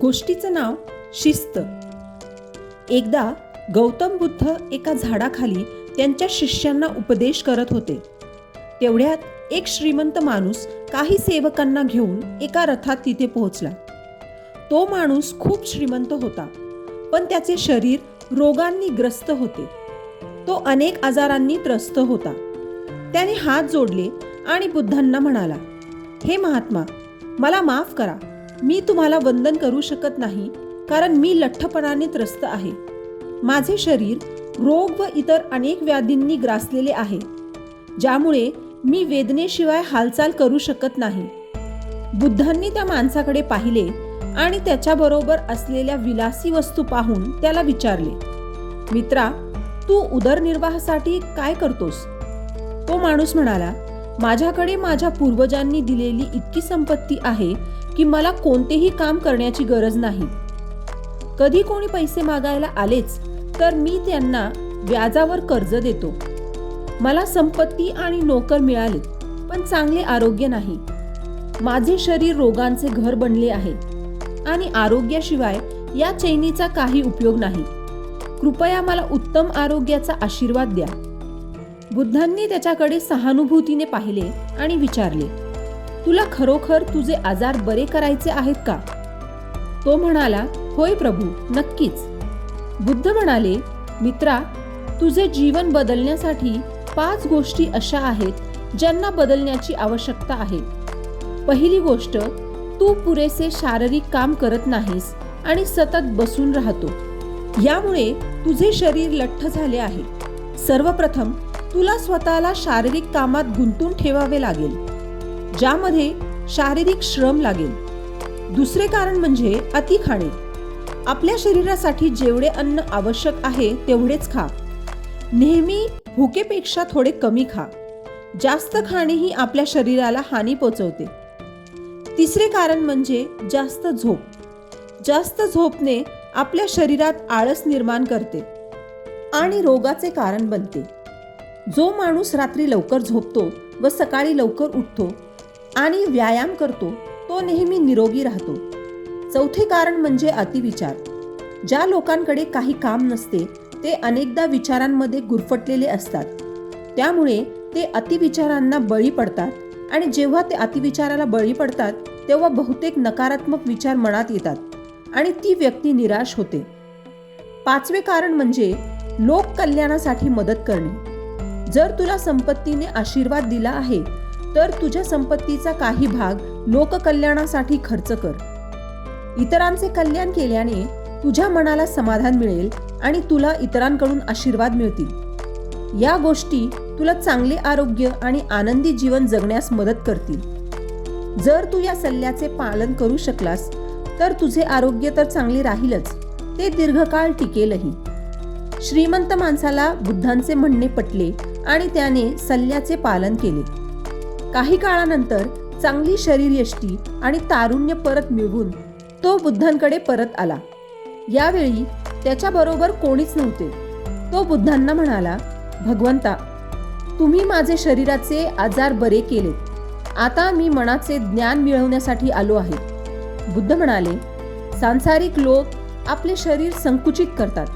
गोष्टीचं नाव शिस्त. एकदा गौतम बुद्ध एका झाडाखाली त्यांच्या शिष्यांना उपदेश करत होते. तेवढ्यात एक श्रीमंत माणूस काही सेवकांना घेऊन एका रथात तिथे पोहोचला. तो माणूस खूप श्रीमंत होता पण त्याचे शरीर रोगांनी ग्रस्त होते. तो अनेक आजारांनी त्रस्त होता. त्याने हात जोडले आणि बुद्धांना म्हणाला हे महात्मा मला माफ करा. मी तुम्हाला वंदन करू शकत नाही कारण मी लठ्ठपणाने त्रस्त आहे. माझे शरीर रोग व इतर अनेक व्याधींनी ग्रासलेले आहे ज्यामुळे मी वेदनेशिवाय हालचाल करू शकत नाही. बुद्धांनी त्या माणसाकडे पाहिले आणि त्याच्याबरोबर असलेल्या विलासी वस्तू पाहून त्याला विचारले मित्रा तू उदरनिर्वाहासाठी काय करतोस? तो माणूस म्हणाला माझ्याकडे माझ्या पूर्वजांनी दिलेली इतकी संपत्ती आहे की मला कोणतेही काम करण्याची गरज नाही. कधी कोणी पैसे मागायला आलेच तर मी त्यांना व्याजावर कर्ज देतो. मला संपत्ती आणि नोकर मिळाले पण चांगले आरोग्य नाही. माझे शरीर रोगांचे घर बनले आहे आणि आरोग्याशिवाय या चैनीचा काही उपयोग नाही. कृपया मला उत्तम आरोग्याचा आशीर्वाद द्या. बुद्धांनी त्याच्याकडे सहानुभूतीने पाहिले आणि विचारले तुला खरोखर तुझे आजार बरे करायचे आहेत का? तो म्हणाला होय प्रभू नक्कीच. बुद्ध म्हणाले मित्रा तुझे जीवन बदलण्यासाठी पाच गोष्टी अशा आहेत ज्यांना बदलण्याची आवश्यकता आहे. पहिली गोष्ट तू पुरेसे शारीरिक काम करत नाहीस आणि सतत बसून राहतो. यामुळे तुझे शरीर लठ्ठ झाले आहे. सर्वप्रथम तुला स्वतःला शारीरिक कामात गुंतून ठेवावे लागेल. ज्यामध्ये शारीरिक श्रम लागेल. दुसरे कारण म्हणजे अति खाणे. आपल्या शरीरासाठी जेवढे अन्न आवश्यक आहे तेवढेच खा. नेहमी भुकेपेक्षा थोडे कमी खा. जास्त खाणेही आपल्या शरीराला हानी पोचवते. तिसरे कारण म्हणजे जास्त झोप. जास्त झोपणे आपल्या शरीरात आळस निर्माण करते आणि रोगाचे कारण बनते. जो माणूस रात्री लवकर झोपतो व सकाळी लवकर उठतो आणि व्यायाम करतो तो नेहमी निरोगी राहतो. चौथे कारण म्हणजे अतिविचार. ज्या लोकांकडे काही काम नसते ते अनेकदा विचारांमध्ये गुरफटलेले असतात. त्यामुळे ते अतिविचारांना बळी पडतात आणि जेव्हा ते अतिविचाराला बळी पडतात तेव्हा बहुतेक नकारात्मक विचार मनात येतात आणि ती व्यक्ती निराश होते. पाचवे कारण म्हणजे लोक कल्याणासाठी मदत करणे. जर तुला संपत्तीने आशीर्वाद दिला आहे तर तुझ्या संपत्तीचा काही भाग लोककल्याणासाठी खर्च कर. इतरांचे कल्याण केल्याने तुझ्या मनाला समाधान मिळेल आणि तुला इतरांकडून आशीर्वाद मिळतील. या गोष्टी तुला चांगले आरोग्य आणि आनंदी जीवन जगण्यास मदत करतील. जर तू या सल्ल्याचे पालन करू शकलास तर तुझे आरोग्य तर चांगले राहीलच ते दीर्घकाळ टिकेलही. श्रीमंत माणसाला बुद्धांचे म्हणणे पटले आणि त्याने सल्ल्याचे पालन केले. काही काळानंतर चांगली शरीरयष्टी आणि तारुण्य परत मिळवून तो बुद्धांकडे परत आला. यावेळी त्याच्याबरोबर कोणीच नव्हते. तो बुद्धांना म्हणाला भगवंता तुम्ही माझे शरीराचे आजार बरे केले आता मी मनाचे ज्ञान मिळवण्यासाठी आलो आहे. बुद्ध म्हणाले सांसारिक लोक आपले शरीर संकुचित करतात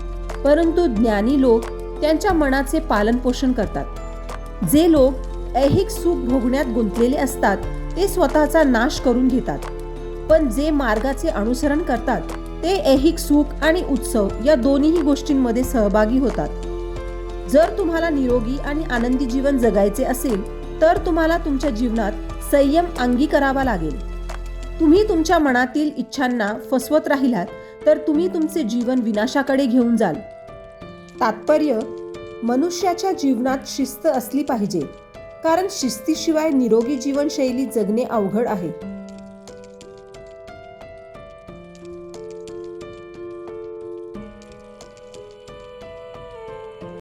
परंतु ज्ञानी लोक त्यांच्या मनाचे पालन पोषण करतात. जे लोक ऐहिक सुख भोगण्यात गुंतलेले असतात ते स्वतःचा नाश करून घेतात. पण जे मार्गाचे अनुसरण करतात ते ऐहिक सुख आणि उत्सव या दोन्ही गोष्टींमध्ये सहभागी होतात. जर तुम्हाला निरोगी आणि आनंदी जीवन जगायचे असेल तर तुम्हाला तुमच्या जीवनात संयम अंगी करावा लागेल. तुम्ही तुमच्या मनातील इच्छांना फसवत राहिलात तर तुम्ही तुमचे जीवन विनाशाकडे घेऊन जाल. तात्पर्य मनुष्याच्या जीवनात शिस्त असली पाहिजे. कारण शिस्तीशिवाय निरोगी जीवनशैली जगणे अवघड आहे.